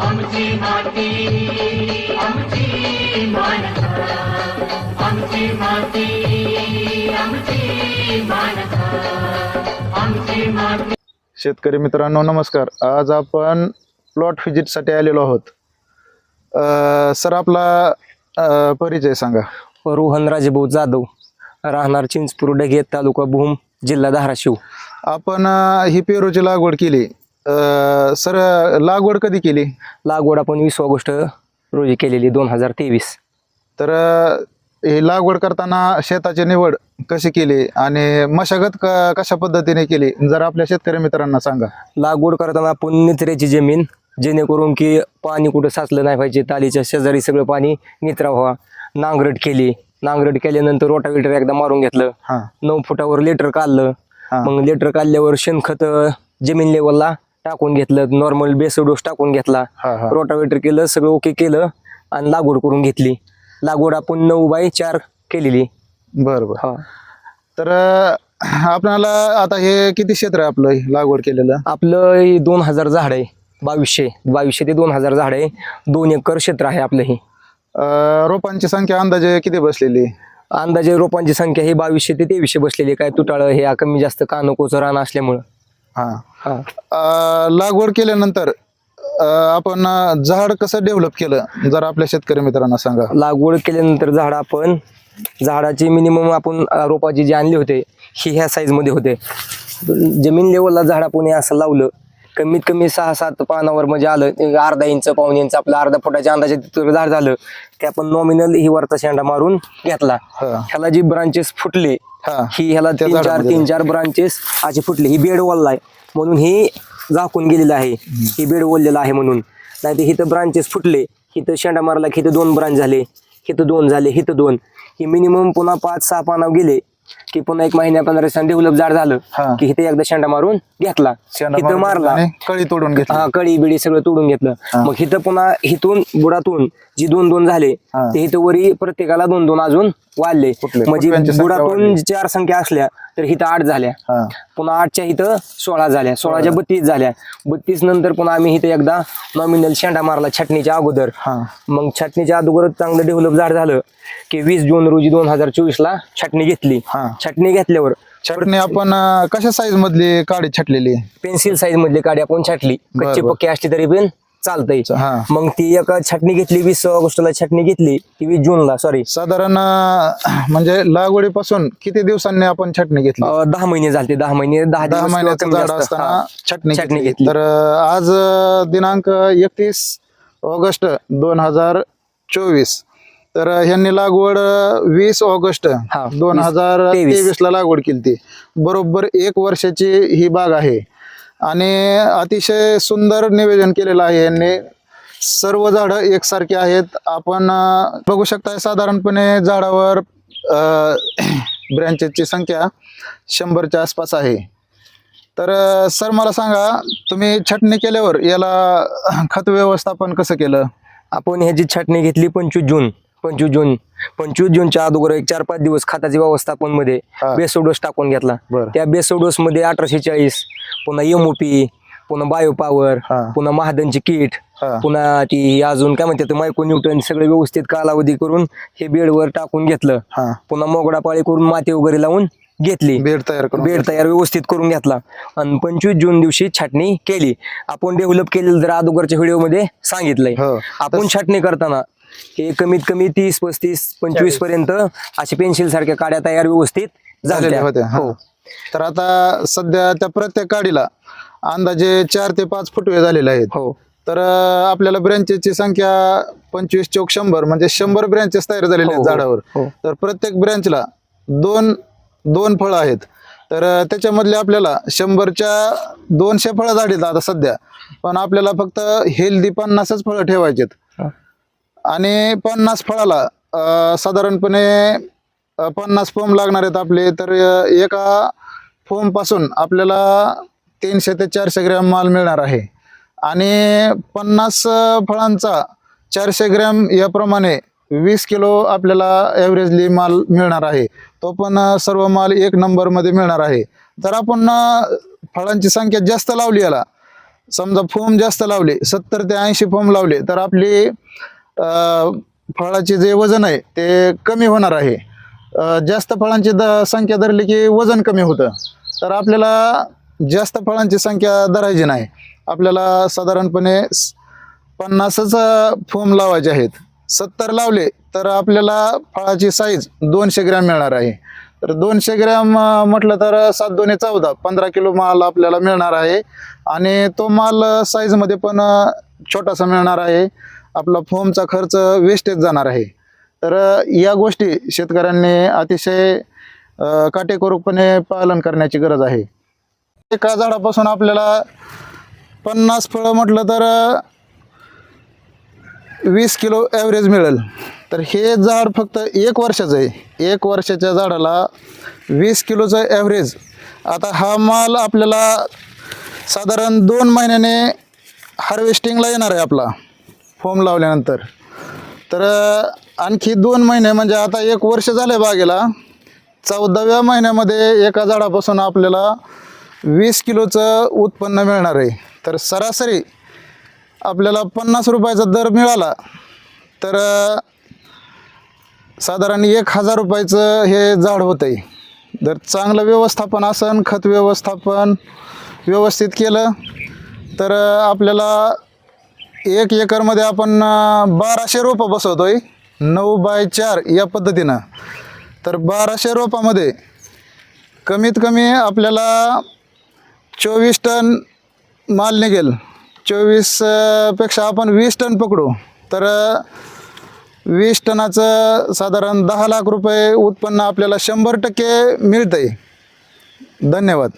आमची माती आमची माणसं आमची माती आमची माणसं आमची माती. शेतकरी मित्रांनो नमस्कार. आज आपण प्लॉट व्हिजिटसाठी आलेलो आहोत. अ, सर आपला परिचय सांगा. रोहन राजेभाऊ जाधव राहणार चिंचपूर डगे तालुका भूम जिल्हा धाराशिव. आपण ही पेरूची लागवड केली. अ, सर लागवड कधी केली? लागवड आपण वीस ऑगस्ट रोजी केलेली दोन हजार तेवीस. तर अ, ही लागवड करताना शेताची निवड कशी केली आणि मशागत क कशा पद्धतीने केली? जर आपल्या शेतकरी मित्रांना सांगा. लागवड करताना आपण निचऱ्याची जमीन जेणेकरून की पाणी कुठं साचलं नाही पाहिजे तालीच्या शेजारी सगळं पाणी निचरा व्हावा. नांगरट केली. नांगरट केल्यानंतर रोटावेटर एकदा मारून घेतलं. हां. नऊ फुटावर लेटर काढलं. हा. मग लेटर काढल्यावर शेणखत जमीन लेवलला टाकून घेतलं नॉर्मल बेस डोस टाकून घेतला. रोटावेटर केलं सगळं ओके केलं आणि लागवड करून घेतली. लागवड आपण नऊ बाय चार केलेली. बरं बरं हा. तर अ, आपल्याला आता हे किती क्षेत्र आहे आपलं लागवड केलेलं? आपलं हे दोन हजार झाड आहे बावीसशे. बावीसशे ते दोन हजार झाड आहे. दोन एकर क्षेत्र आहे आपलं हे. रोपांची संख्या अंदाजे किती बसलेली? अंदाजे रोपांची संख्या ही बावीसशे ते तेवीसशे बसलेली. काय तुटाळं हे कमी जास्त कानकोचं रान असल्यामुळं. हा. हा. अ, लागवड केल्यानंतर अ, आपण अ, झाड कसं डेव्हलप केलं? जर आपल्या शेतकरी मित्रांना सांगा. लागवड केल्यानंतर झाड आपण झाडाची मिनिमम आपण अ, रोपाची जे आणले होते ही ह्या साईजमध्ये होते. जमीन लेवलला झाड आपण हे असं लावलं कमीत कमी सहा सात पानावर म्हणजे आलं एक अर्धा इंच पाऊन इंच आपलं अर्धा फुटाच्या अंदाजे तिथं झाड झालं ते आपण नॉमिनल ही वरचा शेंडा मारून घेतला. हा. ह्याला जी ब्रांचेस फुटले हा. ही ह्याला तीन चार तीन चार ब्रांचेस असे फुटले. ही बेड वॉल आहे. म्हणून ही झाकून गेलेलं आहे. ही बेड वळलेलं आहे म्हणून. नाही तर हिथं ब्रांचेस फुटले. हिथं शेंडा मारला की हिथं दोन ब्रांच झाले. हिथं दोन झाले हिथं दोन. ही मिनिमम पुन्हा पाच सहा पानाव गेले. की पुन्हा एक महिन्या पंधरा दिवसांनी डेव्हलप झाड झालं हा. की हिथं एकदा शेंडा मारून घेतला. शेंडा हिथं मारून मारला. आणि कळी तोडून घेतली. हा कळी बिडी सगळं तोडून घेतलं. मग हिथं पुन्हा हिथून बुडातून जी दोन दोन झाले हा. ते हिथं वरी प्रत्येकाला दोन दोन अजून वाढले. म्हणजे संख्या बुडातून वाढली. चार संख्या असल्या तर हिथं आठ झाल्या. हा. पुन्हा आठच्या इथं सोळा झाल्या. सोळाच्या बत्तीस झाल्या. बत्तीस नंतर पुन्हा आम्ही इथं एकदा नॉमिनल शेंडा मारला छटणीच्या अगोदर. हा. मग छटणीच्या अगोदर चांगलं डेव्हलप झाड झालं की वीस जून रोजी दोन हजार चोवीस ला छटणी घेतली. हा. छटणी घेतल्यावर चटणी आपण अ, कशा साईज मधली काडी छाटलेली पेन्सिल साईज मधली काडी आपण छाटली बरं, कच्ची बरं. पक्की असली तरी पण चालतंय हा. मग ती एक छटणी घेतली वीस ऑगस्टला छटणी घेतली ती वीस जूनला सॉरी साधारण अ, म्हणजे लागवडीपासून किती दिवसांनी आपण छटणी घेतली दहा महिने झाले दहा महिने दहा दहा दिवस किंवा महिन्याचं कमी झाड जास्त. असताना हा. छटणी छटणी घेतली घेतली. तर अ, आज अ, दिनांक एकतीस ऑगस्ट दोन हजार चोवीस तर ह्यांनी लागवड वीस ऑगस्ट हा, दोन वीस- हजार तेवीस. तेवीस. ला लागवड केली ती. बरोबर एक वर्षाची ही बाग आहे. आणि अतिशय सुंदर निवेदन केलेलं आहे यांनी. सर्व झाडं एकसारखी आहेत. आपण अ, बघू शकता साधारणपणे झाडावर ब्रँचेसची संख्या शंभरच्या आसपास आहे. तर अ, सर मला सांगा तुम्ही छटणी केल्यावर याला खत व्यवस्थापन कसं केलं? आपण ह्याची छाटणी घेतली पंचवीस जून. पंचवीस जून पंचवीस जूनच्या अगोदर एक चार पाच दिवस खताची व्यवस्थापनमध्ये. बेसोडोस टाकून घेतला. त्या बेसोडोस मध्ये अठराशे चाळीस पुन्हा एमओपी पुन्हा बायो पॉवर. पुन्हा महादनची किट. पुन्हा ती अजून काय म्हणतात मायको न्यूटन सगळे व्यवस्थित कालावधी करून हे बेडवर टाकून घेतलं पुन्हा मोगडा पाळी करून माती वगैरे लावून घेतली बेड तयार बेड तयार व्यवस्थित करून घेतला आणि पंचवीस जून दिवशी छाटणी केली आपण डेव्हलप केलेलं जर अगोदरच्या व्हिडिओमध्ये सांगितलंय हो. आपण छाटणी करताना हे कमीत कमी तीस पस्तीस पंचवीसपर्यंत अशी पेन्सिल सारख्या काड्या तयार व्यवस्थित झालेल्या होत्या हो. तर आता सध्या त्या प्रत्येक काडीला अंदाजे चार ते पाच फुटवे झालेले आहेत. हो. तर आपल्याला ब्रँचेसची संख्या पंचवीस चौक शंभर म्हणजे शंभर ब्रँचेस तयार झालेले आहेत हो, हो, झाडावर. हो. तर प्रत्येक ब्रँचला दोन दोन फळं आहेत. तर त्याच्यामधले आपल्याला शंभरच्या दोनशे फळं झालीत आता सध्या. पण आपल्याला फक्त हेल्दी पन्नासच फळं ठेवायचेत. आणि पन्नास फळाला साधारणपणे पन्नास फोम लागणार आहेत आपले. तर एका फोमपासून आपल्याला तीनशे ते चारशे ग्रॅम माल मिळणार आहे. आणि पन्नास फळांचा चारशे ग्रॅम याप्रमाणे वीस किलो आपल्याला ॲव्हरेजली माल मिळणार आहे. तो पण सर्व माल एक नंबरमध्ये मिळणार आहे. तर आपण फळांची संख्या जास्त लावली याला समजा फोम जास्त लावले सत्तर ते ऐंशी फोम लावले तर आपली फळाचे जे वजन आहे ते कमी होणार आहे. जास्त फळांची द संख्या धरली की वजन कमी होतं. तर आपल्याला जास्त फळांची संख्या धरायची नाही. आपल्याला साधारणपणे पन्नासच फोम लावायचे आहेत. सत्तर लावले तर आपल्याला फळाची साईज दोनशे ग्रॅम मिळणार आहे. तर दोनशे ग्रॅम म्हटलं तर सात दोन्ही चौदा पंधरा किलो माल आपल्याला मिळणार आहे. आणि तो माल साईजमध्ये पण छोटासा मिळणार आहे. आपला फोमचा खर्च वेस्टेज जाणार आहे. तर या गोष्टी शेतकऱ्यांनी अतिशय काटेकोरपणे पालन करण्याची गरज आहे. एका झाडापासून आपल्याला पन्नास फळं म्हटलं तर वीस किलो ॲव्हरेज मिळेल. तर हे झाड फक्त एक वर्षाचं आहे. एक वर्षाच्या झाडाला वीस किलोचं ॲव्हरेज आता हा माल आपल्याला साधारण दोन महिन्याने हार्वेस्टिंगला येणार आहे आपला. फोम लावल्यानंतर. तर आणखी दोन महिने म्हणजे आता एक वर्ष झालं बागेला. चौदाव्या महिन्यामध्ये एका झाडापासून आपल्याला वीस किलोचं उत्पन्न मिळणार आहे. तर सरासरी आपल्याला पन्नास रुपयाचा दर मिळाला. तर साधारण एक हजार रुपयाचं हे झाड होतं आहे जर चांगलं व्यवस्थापन असन खत व्यवस्थापन व्यवस्थित केलं. तर आपल्याला एक एकरमध्ये आपण बाराशे रोपं बसवतोय. नऊ बाय चार या पद्धतीनं. तर बाराशे रोपामध्ये कमीत कमी आपल्याला चोवीस टन माल निघेल. चोवीसपेक्षा आपण वीस टन पकडू. तर वीस टनाचं साधारण दहा लाख रुपये उत्पन्न आपल्याला शंभर टक्के मिळतं आहे धन्यवाद.